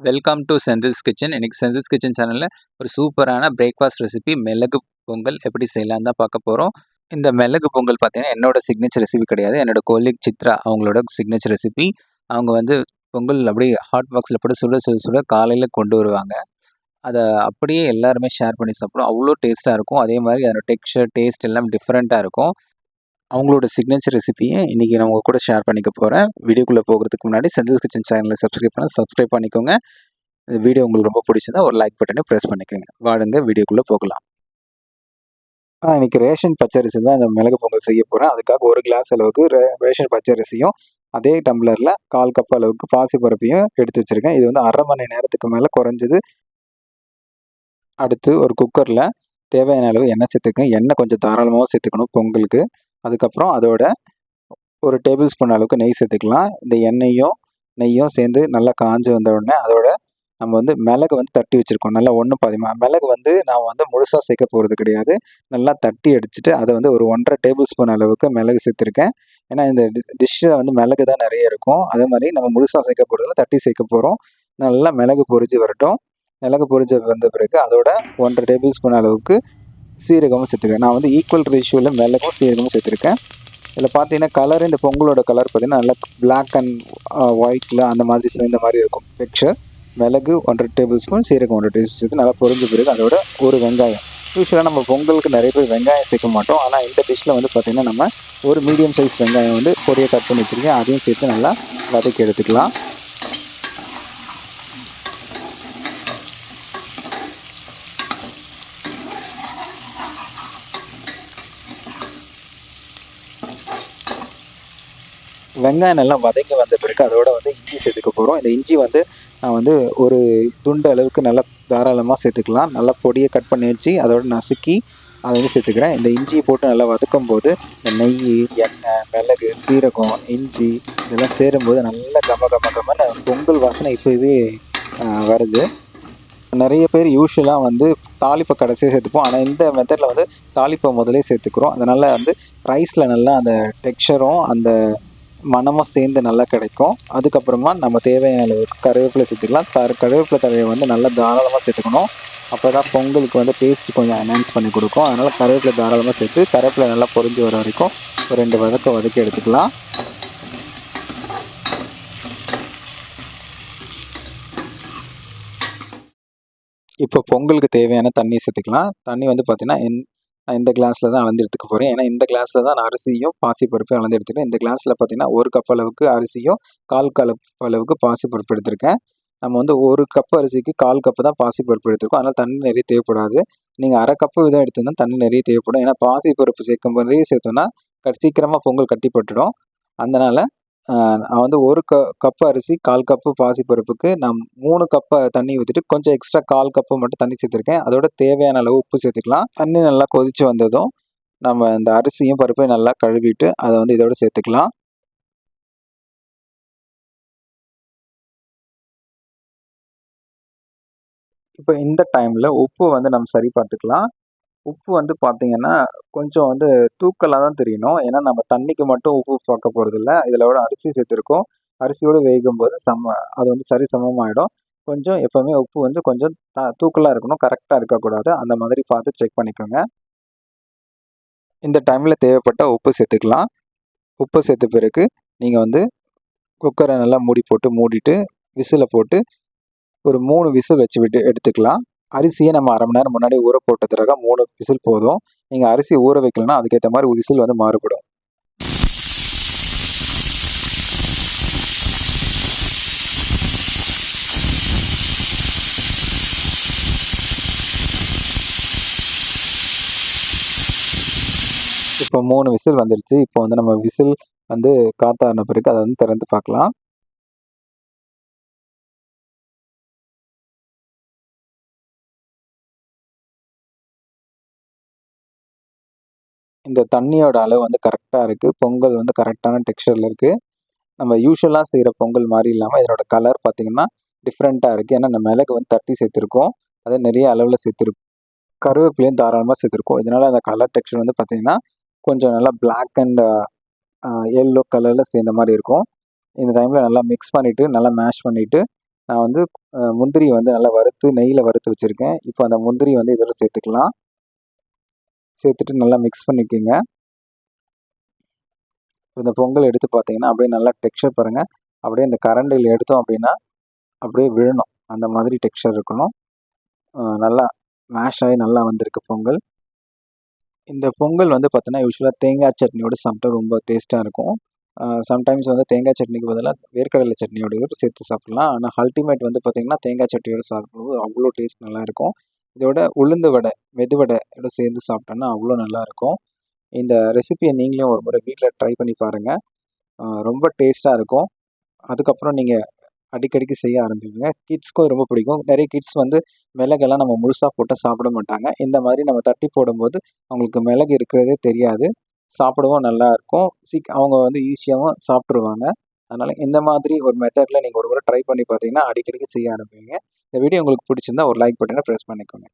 Welcome to Senthil's kitchen இன்றைக்கி Senthil's kitchen சேனலில் ஒரு சூப்பரான பிரேக்ஃபாஸ்ட் ரெசிபி மிளகு பொங்கல் எப்படி செய்யலாம் தான் பார்க்க போகிறோம் இந்த மிளகு பொங்கல் பார்த்தீங்கன்னா என்னோட சிக்னேச்சர் ரெசிபி கிடையாது. என்னோட கோலிக் சித்ரா அவங்களோட சிக்னேச்சர் ரெசிபி அவங்க வந்து பொங்கல் அப்படியே ஹாட் பாக்ஸில் போட்டு சுட சுட சுட காலையில் கொண்டு வருவாங்க. அதை அப்படியே எல்லாருமே ஷேர் பண்ணி சாப்பிடும் அவ்வளோ டேஸ்ட்டாக இருக்கும். அதே மாதிரி அதோட டெக்ஸ்டர் டேஸ்ட் எல்லாம் டிஃப்ரெண்ட்டாக இருக்கும். அவங்களோட சிக்னேச்சர் ரெசிபியை இன்றைக்கி நான் உங்கள் கூட ஷேர் பண்ணிக்க போகிறேன் வீடியோக்குள்ளே போகிறதுக்கு முன்னாடி செந்தில் கிச்சன் சேனலை சப்ஸ்கிரைப் பண்ண சப்ஸ்கிரைப் பண்ணிக்கோங்க. இந்த வீடியோ உங்களுக்கு ரொம்ப பிடிச்சிருந்தா ஒரு லைக் பட்டனை ப்ரெஸ் பண்ணிக்கோங்க. வாடுங்க வீடியோக்குள்ளே போகலாம். ஆ இன்றைக்கி ரேஷன் பச்சரிசி தான் இந்த மிளகு பொங்கல் செய்ய போகிறேன் அதுக்காக ஒரு கிளாஸ் அளவுக்கு ரே ரேஷன் பச்சரிசியும் அதே டம்ளரில் கால் கப் அளவுக்கு பாசி பருப்பையும் எடுத்து வச்சுருக்கேன். இது வந்து அரை மணி நேரத்துக்கு மேலே குறைஞ்சது. அடுத்து ஒரு குக்கரில் தேவையான அளவு எண்ணெய் சேர்த்துக்கணும். எண்ணெய் கொஞ்சம் தாராளமாக சேர்த்துக்கணும் பொங்கலுக்கு. அதுக்கப்புறம் அதோட ஒரு டேபிள் ஸ்பூன் அளவுக்கு நெய் சேர்த்துக்கலாம். இந்த எண்ணெயும் நெய்யும் சேர்ந்து நல்லா காஞ்சு வந்த உடனே அதோட நம்ம வந்து மிளகு வந்து தட்டி வச்சுருக்கோம். நல்லா ஒன்று பாதிமா மிளகு வந்து நான் வந்து முழுசாக சேர்க்க போகிறது கிடையாது. நல்லா தட்டி அடிச்சுட்டு அதை வந்து ஒரு ஒன்றரை டேபிள் ஸ்பூன் அளவுக்கு மிளகு சேர்த்துருக்கேன். ஏன்னா இந்த டிஷ்ஷில் வந்து மிளகு தான் நிறைய இருக்கும். அதே மாதிரி நம்ம முழுசாக சேர்க்க போகிறதுல தட்டி சேர்க்க போகிறோம் நல்லா மிளகு பொரிஞ்சு வரட்டும். மிளகு பொரிஞ்சு வந்த பிறகு அதோட ஒன்றரை டேபிள் ஸ்பூன் அளவுக்கு சீரகமும் சேர்த்துக்கிறேன் நான் வந்து ஈக்குவல் ரேஷியோவில் மிளகும் சீரகமும் சேர்த்துருக்கேன். இதில் பார்த்தீங்கன்னா கலர் இந்த பொங்கலோட கலர் பார்த்தீங்கன்னா நல்லா பிளாக் அண்ட் ஒயிட்டில் அந்த மாதிரி சேர்ந்த மாதிரி இருக்கும். டெக்ஸ்சர் மிளகு ஒன்றரை டேபிள் ஸ்பூன் சீரகம் ஒன்றரை டேபிள் ஸ்பூன் சேர்த்து நல்லா பொரிஞ்ச பிறகு அதோட ஒரு வெங்காயம். யூஸ்வலாக நம்ம பொங்கலுக்கு நிறைய பேர் வெங்காயம் சேர்க்க மாட்டோம். ஆனால் இந்த டிஷ்ஷில் வந்து பார்த்திங்கன்னா நம்ம ஒரு மீடியம் சைஸ் வெங்காயம் வந்து பொடியை கட் பண்ணி வச்சுருக்கேன். அதையும் சேர்த்து நல்லா வதக்கி எடுத்துக்கலாம். வெங்காயம் நல்லா வதங்கி வந்த பிறகு அதோட வந்து இஞ்சி சேர்த்துக்க போகிறோம் இந்த இஞ்சி வந்து நான் வந்து ஒரு துண்டு அளவுக்கு நல்லா தாராளமாக சேர்த்துக்கலாம். நல்லா பொடியை கட் பண்ணி வச்சு அதோட நசுக்கி அதை வந்து சேர்த்துக்கிறேன். இந்த இஞ்சியை போட்டு நல்லா வதக்கும் போது இந்த நெய் எண்ணெய் மிளகு சீரகம் இஞ்சி இதெல்லாம் சேரும்போது நல்லா கம கம கமன்னு பொங்கல் வாசனை இப்போவே வருது. நிறைய பேர் யூஸ்வலாக வந்து தாளிப்பை கடைசியாக சேர்த்துப்போம். ஆனால் இந்த மெத்தடில் வந்து தாளிப்பை முதலே சேர்த்துக்கிறோம். அதனால் வந்து ரைஸில் நல்லா அந்த டெக்ஸ்சரும் அந்த மனமும் சேர்ந்து நல்லா கிடைக்கும். அதுக்கப்புறமா நம்ம தேவையான அளவுக்கு கருவேப்பிலை சேர்த்துக்கலாம். தர கருவேப்பிலை தழையை வந்து நல்லா தாராளமாக சேர்த்துக்கணும். அப்போ தான் பொங்கலுக்கு வந்து டேஸ்ட் கொஞ்சம் என்ஹான்ஸ் பண்ணி கொடுக்கும். அதனால் கருவேப்பிலை தாராளமாக சேர்த்து கருவேப்பிலை நல்லா பொறிஞ்சு வர வரைக்கும் ஒரு ரெண்டு வதக்க வதக்கி எடுத்துக்கலாம். இப்போ பொங்கலுக்கு தேவையான தண்ணி சேர்த்துக்கலாம். தண்ணி வந்து பார்த்திங்கன்னா என் நான் இந்த கிளாஸில் தான் அளந்து எடுத்துக்க போகிறேன் ஏன்னா இந்த கிளாஸில் தான் நான் அரிசியும் பாசிப்பருப்பையும் அளந்து எடுத்துருக்கேன் இந்த கிளாஸில் பார்த்தீங்கன்னா ஒரு கப் அளவுக்கு அரிசியும் கால் கப் அளவுக்கு பாசிப்பருப்பு எடுத்திருக்கேன். நம்ம வந்து ஒரு கப் அரிசிக்கு கால் கப்பு தான் பாசிப்பருப்பு எடுத்துருக்கோம். அதனால் தண்ணி நிறைய தேவைப்படாது. நீங்கள் அரை கப்பு விதம் எடுத்திருந்தா தண்ணி நிறைய தேவைப்படும். ஏன்னா பாசிப்பருப்பு சேர்க்கும் நிறைய சேர்த்தோன்னா சீக்கிரமாக பொங்கல் கட்டிப்பட்டுடும் அதனால் நான் வந்து ஒரு க கப்பு அரிசி கால் கப்பு பாசிப்பருப்புக்கு நான் மூணு கப்பை தண்ணி ஊற்றிட்டு கொஞ்சம் எக்ஸ்ட்ரா கால் கப்பு மட்டும் தண்ணி சேர்த்துருக்கேன். அதோட தேவையான அளவு உப்பு சேர்த்துக்கலாம். தண்ணி நல்லா கொதித்து வந்ததும் நம்ம இந்த அரிசியும் பருப்பையும் நல்லா கழுவிட்டு அதை வந்து இதோட சேர்த்துக்கலாம். இப்போ இந்த டைமில் உப்பு வந்து நம்ம சரி பார்த்துக்கலாம். உப்பு வந்து பார்த்திங்கன்னா கொஞ்சம் வந்து தூக்கலாக தான் தெரியணும். ஏன்னா நம்ம தண்ணிக்கு மட்டும் உப்பு பார்க்க போகிறதில்ல இதில் விட அரிசி சேர்த்துருக்கோம். அரிசியோடு வேகும் போது சம அது வந்து சரி சமமாகிடும் கொஞ்சம் எப்போவுமே உப்பு வந்து கொஞ்சம் த தூக்கலாக இருக்கணும். கரெக்டாக இருக்கக்கூடாது. அந்த மாதிரி பார்த்து செக் பண்ணிக்கோங்க. இந்த டைமில் தேவைப்பட்ட உப்பு சேர்த்துக்கலாம். உப்பு சேர்த்த பிறகு நீங்கள் வந்து குக்கரை நல்லா மூடி போட்டு மூடிட்டு விசிலை போட்டு ஒரு மூணு விசில் வச்சு விட்டு எடுத்துக்கலாம். அரிசியை நம்ம அரை மணி நேரம் முன்னாடி ஊற போட்டதுக்காக மூணு விசில் போதும். நீங்கள் அரிசி ஊற வைக்கலன்னா அதுக்கேற்ற மாதிரி விசில் வந்து மாறுபடும். இப்போ மூணு விசில் வந்துடுச்சு இப்போ வந்து நம்ம விசில் வந்து காத்தாடின பிறகு அதை வந்து திறந்து பார்க்கலாம். இந்த தண்ணியோட அளவு வந்து கரெக்டாக இருக்குது பொங்கல் வந்து கரெக்டான டெக்ஸ்டரில் இருக்குது நம்ம யூஸ்வலாக செய்கிற பொங்கல் மாதிரி இல்லாமல் இதனோட கலர் பார்த்திங்கன்னா டிஃப்ரெண்ட்டாக இருக்குது ஏன்னா நம்ம மிளகு வந்து தட்டி சேர்த்துருக்கோம். அதை நிறைய அளவில் சேர்த்துருக்கோம் கருவேப்பிலையும் தாராளமாக சேர்த்துருக்கோம். இதனால் அந்த கலர் டெக்ஸ்டர் வந்து பார்த்திங்கன்னா கொஞ்சம் நல்லா பிளாக் அண்ட் எல்லோ கலரில் சேர்ந்த மாதிரி இருக்கும். இந்த டைமில் நல்லா மிக்ஸ் பண்ணிவிட்டு நல்லா மேஷ் பண்ணிவிட்டு நான் வந்து முந்திரி முந்திரியை வந்து நல்லா வறுத்து நெய்யில் வறுத்து வச்சுருக்கேன். இப்போ அந்த முந்திரி வந்து இதோட சேர்த்துக்கலாம். சேர்த்துட்டு நல்லா மிக்ஸ் பண்ணிக்கோங்க. இந்த பொங்கல் எடுத்து பார்த்தீங்கன்னா அப்படியே நல்லா டெக்ஸ்டர் பாருங்கள் அப்படியே இந்த கரண்டில் எடுத்தோம் அப்படின்னா அப்படியே விழணும். அந்த மாதிரி டெக்ஸ்டர் இருக்கணும். நல்லா மேஷ் ஆகி நல்லா வந்திருக்கு பொங்கல். இந்த பொங்கல் வந்து பார்த்தோன்னா யூஸ்வலாக தேங்காய் சட்னியோட சாப்பிட்டா ரொம்ப டேஸ்ட்டாக இருக்கும். சம்டைம்ஸ் வந்து தேங்காய் சட்னிக்கு பதிலாக வேர்க்கடலை சட்னியோட சேர்த்து சாப்பிட்லாம். ஆனால் அல்டிமேட் வந்து பார்த்திங்கன்னா தேங்காய் சட்னியோட சாப்பிடும்போது அவ்வளோ டேஸ்ட் நல்லாயிருக்கும் இதோட உளுந்து வடை மெது வடையோட சேர்ந்து சாப்பிட்டோன்னா அவ்வளோ நல்லாயிருக்கும். இந்த ரெசிபியை நீங்களும் ஒரு முறை வீட்டில் ட்ரை பண்ணி பாருங்கள் ரொம்ப டேஸ்ட்டாக இருக்கும். அதுக்கப்புறம் நீங்கள் அடிக்கடிக்கு செய்ய ஆரம்பிப்பீங்க கிட்ஸ்க்கும் ரொம்ப பிடிக்கும். நிறைய கிட்ஸ் வந்து மிளகெல்லாம் நம்ம முழுசாக போட்டால் சாப்பிட மாட்டாங்க. இந்த மாதிரி நம்ம தட்டி போடும்போது அவங்களுக்கு மிளகு இருக்கிறதே தெரியாது. சாப்பிடவும் நல்லாயிருக்கும். சீக் அவங்க வந்து ஈஸியாகவும் சாப்பிட்ருவாங்க அதனால் இந்த மாதிரி ஒரு மெத்தடில் நீங்கள் ஒரு முறை ட்ரை பண்ணி பார்த்தீங்கன்னா அடிக்கடிக்கு செய்ய ஆரம்பிப்பீங்க இந்த வீடியோ உங்களுக்கு பிடிச்சிருந்தா ஒரு லைக் பட்டனை ப்ரெஸ் பண்ணிக்கோங்க.